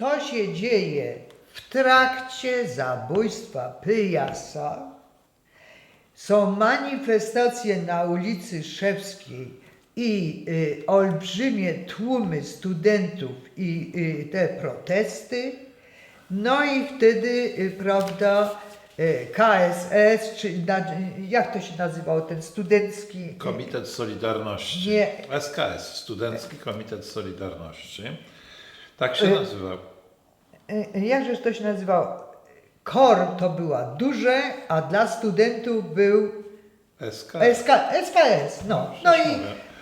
To się dzieje w trakcie zabójstwa Pyjasa. Są manifestacje na ulicy Szewskiej i y, olbrzymie tłumy studentów i y, te protesty. No i wtedy, y, prawda, y, KSS, czy jak to się nazywał ten studencki? Komitet Solidarności. Nie. SKS, Studencki Komitet Solidarności. Tak się Y- nazywał. Y, Jakżeż to się nazywało? KOR to była duże, a dla studentów był SKS. SK, SKS. No, no i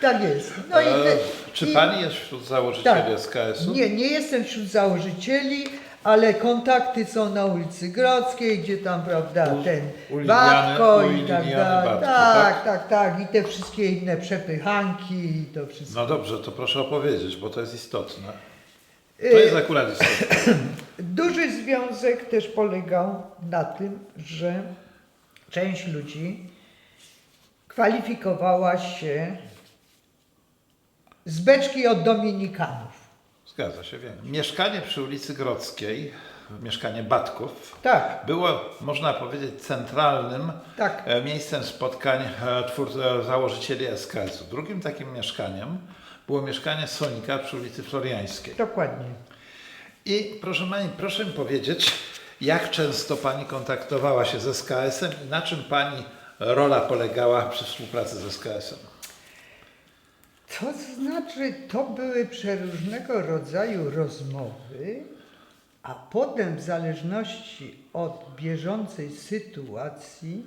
tak jest. No i, E, czy i- pani jest wśród założycieli tak. SKS-u? Nie, nie jestem wśród założycieli, ale kontakty są na ulicy Grodzkiej, gdzie tam, prawda, U- ten Batko i tak dalej. Tak, tak? tak, tak. I te wszystkie inne przepychanki i to wszystko. No dobrze, to proszę opowiedzieć, bo to jest istotne. To jest akurat istotne. Duży związek też polegał na tym, że część ludzi kwalifikowała się z beczki od Dominikanów. Zgadza się, wiem. Mieszkanie przy ulicy Grodzkiej, mieszkanie Batków, Tak, było, można powiedzieć, centralnym tak. e, miejscem spotkań e, twór, e, założycieli SKS-u. Drugim takim mieszkaniem było mieszkanie Sonika przy ulicy Floriańskiej. Dokładnie. I proszę Pani, proszę mi powiedzieć, jak często Pani kontaktowała się z SKS-em i na czym Pani rola polegała przy współpracy z SKS-em? To znaczy, to były przeróżnego rodzaju rozmowy, a potem w zależności od bieżącej sytuacji,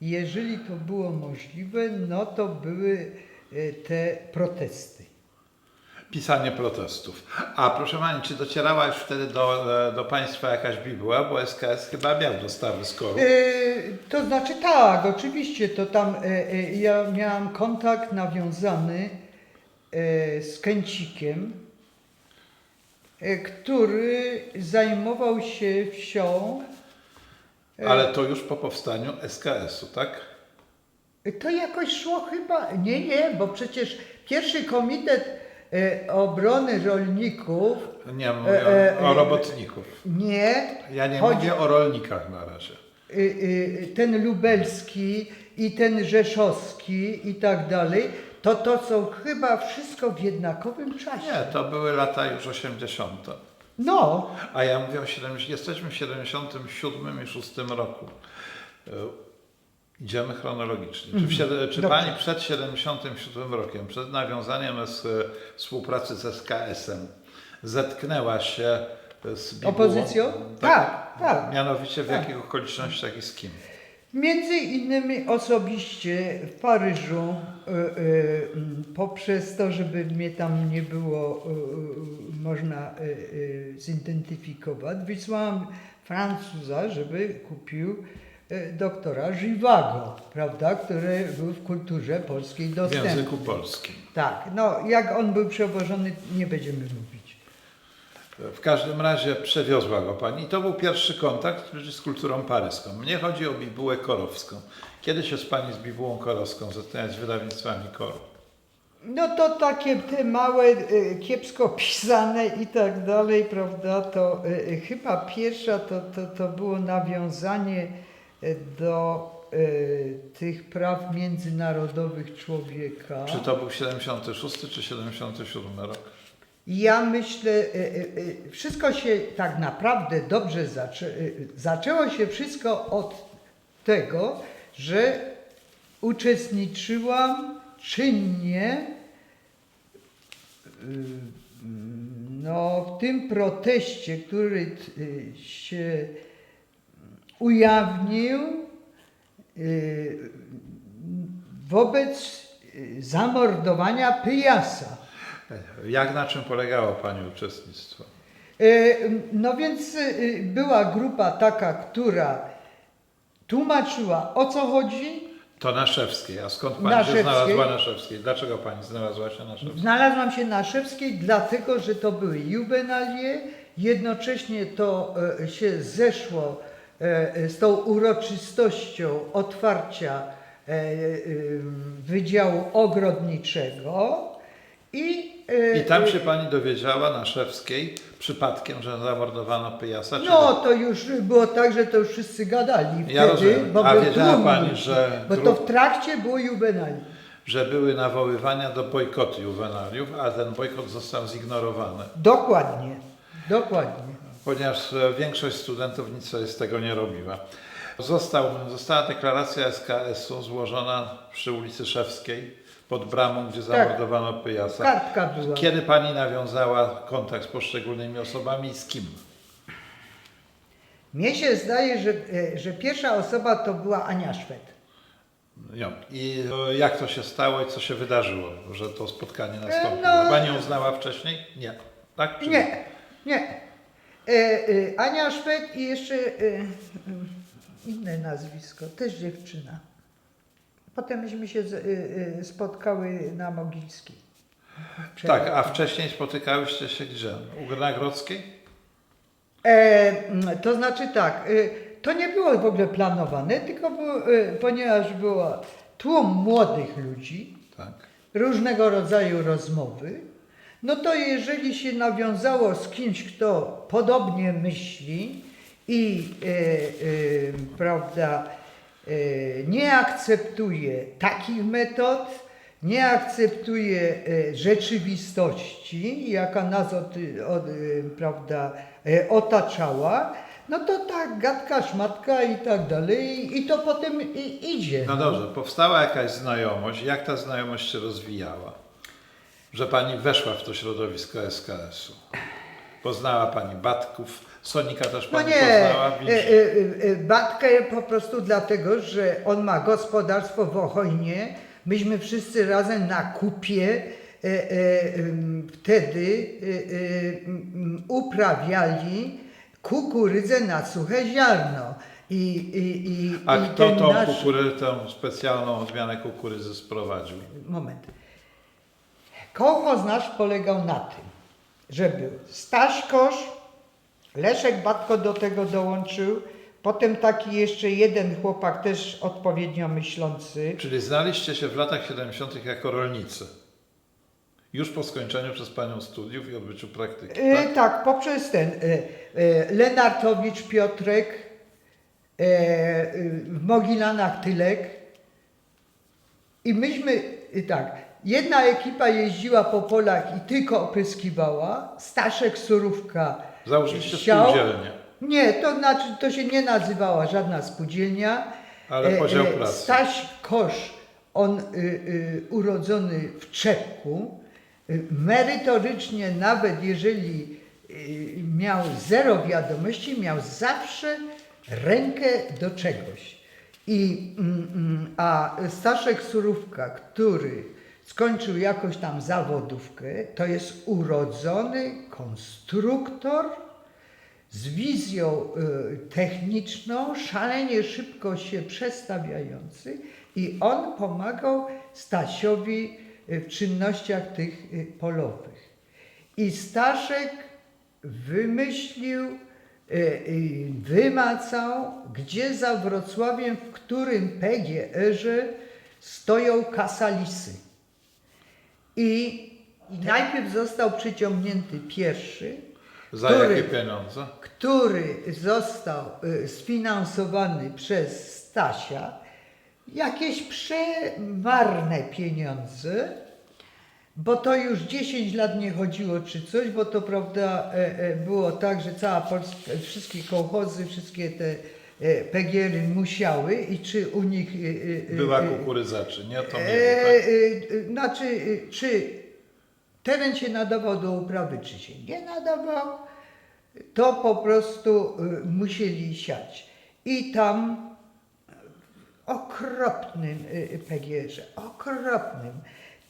jeżeli to było możliwe, no to były e, te protesty. Pisanie protestów. A proszę Pani, czy docierała już wtedy do, e, do Państwa jakaś bibuła, bo SKS chyba miał dostawy z koru. E, To znaczy tak, oczywiście to tam e, ja miałam kontakt nawiązany e, z Kęcikiem, e, który zajmował się wsią. e, Ale to już po powstaniu SKS-u, tak? To jakoś szło chyba. Nie, nie, bo przecież pierwszy komitet obrony rolników Nie, mówię E, e, o e, robotników. nie. Ja nie chodzi- mówię o rolnikach na razie. ten lubelski i ten rzeszowski i tak dalej, to to są chyba wszystko w jednakowym czasie. Nie, to były lata już 80. No, A ja mówię o 70, jesteśmy w 77 i 6 roku. E, Idziemy chronologicznie. Czy, w, siedem- czy Dobrze. Pani przed 77 rokiem, przed nawiązaniem z, e, współpracy z SKS-em, zetknęła się z bibułą? Opozycją? Tak, tak. Mianowicie w Tak. jakich okolicznościach i z kim? między innymi osobiście w Paryżu y, y, poprzez to, żeby mnie tam nie było y, można zidentyfikować, wysłałam Francuza, żeby kupił doktora Żywago, prawda, który był w kulturze polskiej W dostępny. języku polskim. Tak, no jak on był przewożony, nie będziemy mówić. W każdym razie przewiozła go Pani. I to był pierwszy kontakt z kulturą paryską. Mnie chodzi o bibułę korowską. Kiedy się z Pani z bibułą korowską zetknęłaś z wydawnictwami koru? No to takie te małe, y, kiepsko pisane i tak dalej, prawda, to y, y, chyba pierwsza to, to, to było nawiązanie y, do y, tych praw międzynarodowych człowieka. Czy to był 76 czy 77 rok? Ja myślę, y, y, wszystko się tak naprawdę dobrze zaczę, zaczęło się wszystko od tego, że uczestniczyłam czynnie no, w tym proteście, który się ujawnił y, wobec y, zamordowania Pyjasa. Jak na czym polegało Pani uczestnictwo? E, No więc była grupa taka, która tłumaczyła o co chodzi. To Naszewskiej. A skąd Pani Naszewskiej. się znalazła Naszewskiej? Dlaczego Pani znalazła się Naszewskiej? Znalazłam się na Szewskiej dlatego, że to były juwenalie. Jednocześnie to się zeszło z tą uroczystością otwarcia e, e, Wydziału Ogrodniczego i I tam się pani dowiedziała na Szewskiej przypadkiem, że zamordowano Pyjasa? No, to już było tak, że to już wszyscy gadali Ja wtedy, rozumiem. bo A był wiedziała tłum pani, że Bo to w trakcie było juwenalium. że były nawoływania do bojkotu juwenaliów, a ten bojkot został zignorowany, Dokładnie, dokładnie. Ponieważ e, większość studentów nic sobie z tego nie robiła. Został, została deklaracja SKS-u złożona przy ulicy Szewskiej pod bramą, gdzie zamordowano Pyjasa. Kartka była. Kiedy pani nawiązała kontakt z poszczególnymi osobami i z kim? Mnie się zdaje, że, e, że pierwsza osoba to była Ania Szwed. No, I e, jak to się stało i co się wydarzyło, że to spotkanie nastąpiło? no- Pani ją znała wcześniej? Nie. Tak? czy Nie, nie. E, e, Ania Szwed i jeszcze e, inne nazwisko, też dziewczyna. Potem myśmy się spotkały na Mogilskiej. Tak, a wcześniej spotykałyście się gdzie? U Nagrodzkiej? E, to znaczy tak, to nie było w ogóle planowane, tylko było, ponieważ było tłum młodych ludzi, Tak. różnego rodzaju rozmowy, no to jeżeli się nawiązało z kimś, kto podobnie myśli i e, e, prawda, e, nie akceptuje takich metod, nie akceptuje e, rzeczywistości, jaka nas od, od, e, prawda, e, otaczała, no to tak gadka, szmatka i tak dalej i to potem i, idzie. No dobrze, powstała jakaś znajomość. Jak ta znajomość się rozwijała? Że pani weszła w to środowisko SKS-u. Poznała pani Batków. Sonika też No pani nie, poznała. e, e, e, Batkę po prostu dlatego, że on ma gospodarstwo w Ochojnie. Myśmy wszyscy razem na kupie e, e, wtedy e, e, uprawiali kukurydzę na suche ziarno. I, i, i, A i kto tą nasz- kukurydzę, specjalną odmianę kukurydzy sprowadził? Moment. Kołchoz nasz polegał na tym, że był Staś Kosz, Leszek Batko do tego dołączył, potem taki jeszcze jeden chłopak też odpowiednio myślący. Czyli znaliście się w latach 70. jako rolnicy. Już po skończeniu przez panią studiów i odbyciu praktyki. E, Tak? tak, poprzez ten e, e, Lenartowicz Piotrek, e, e, w Mogilanach Tylek i myśmy, i tak, jedna ekipa jeździła po polach i tylko opryskiwała, Staszek Surówka Założyliście siał. spółdzielnię. Nie, to znaczy, to się nie nazywała żadna spółdzielnia. Ale podział pracy. Staś Kosz, on y, y, urodzony w Czepku, y, merytorycznie nawet jeżeli y, miał zero wiadomości, miał zawsze rękę do czegoś. I, mm, mm, a Staszek Surówka, który skończył jakoś tam zawodówkę, to jest urodzony konstruktor, z wizją y, techniczną, szalenie szybko się przestawiający i on pomagał Stasiowi y, w czynnościach tych y, polowych. I Staszek wymyślił, wymacał, gdzie za Wrocławiem, w którym PGR-ze stoją kasalisy. I, I najpierw został przyciągnięty pierwszy, Za który- jakie pieniądze? który został y, sfinansowany przez Stasia, jakieś przemarne pieniądze, bo to już 10 lat nie chodziło czy coś, bo to prawda e, e, było tak, że cała Polska, wszystkie kołchozy, wszystkie te e, PGR-y musiały i czy u nich... e, e, Była kukurydza, czy nie? To nie E, wie, tak? Znaczy, czy teren się nadawał do uprawy, czy się nie nadawał, to po prostu musieli siać. I tam w okropnym PGR-ze, okropnym,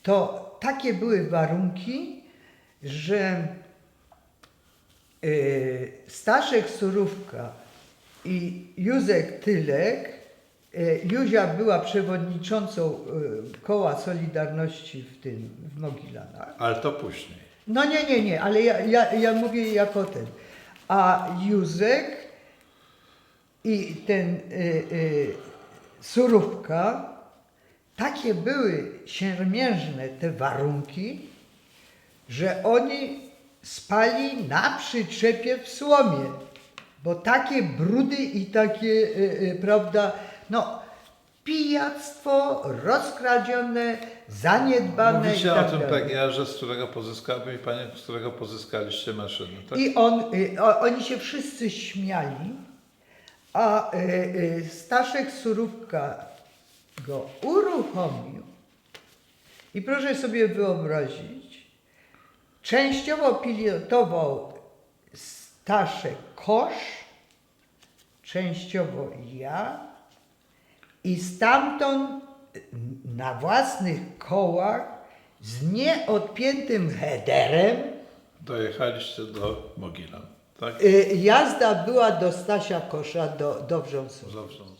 to takie były warunki, że Staszek Surówka i Józek Tylek, e, Józia była przewodniczącą e, koła Solidarności w tym, w Mogilanach. Ale to później. No nie, nie, nie, ale ja, ja, ja mówię jako ten. A Józek i ten y, y, Surówka, takie były siermiężne te warunki, że oni spali na przyczepie w słomie, bo takie brudy i takie, y, y, prawda, no, pijactwo rozkradzione, zaniedbane i Mówicie o tak tym dalej. PGR-ze, z którego pozyskali, panie, z którego pozyskaliście maszyny, tak? I on, y, o, oni się wszyscy śmiali, a y, y, Staszek Surówka go uruchomił. I proszę sobie wyobrazić, częściowo pilotował Staszek Kosz, częściowo ja i stamtąd na własnych kołach z nieodpiętym headerem Dojechaliście do Mogilan, tak? Y, Jazda była do Stasia Kosza, do, do Wrząsów. Dobrze.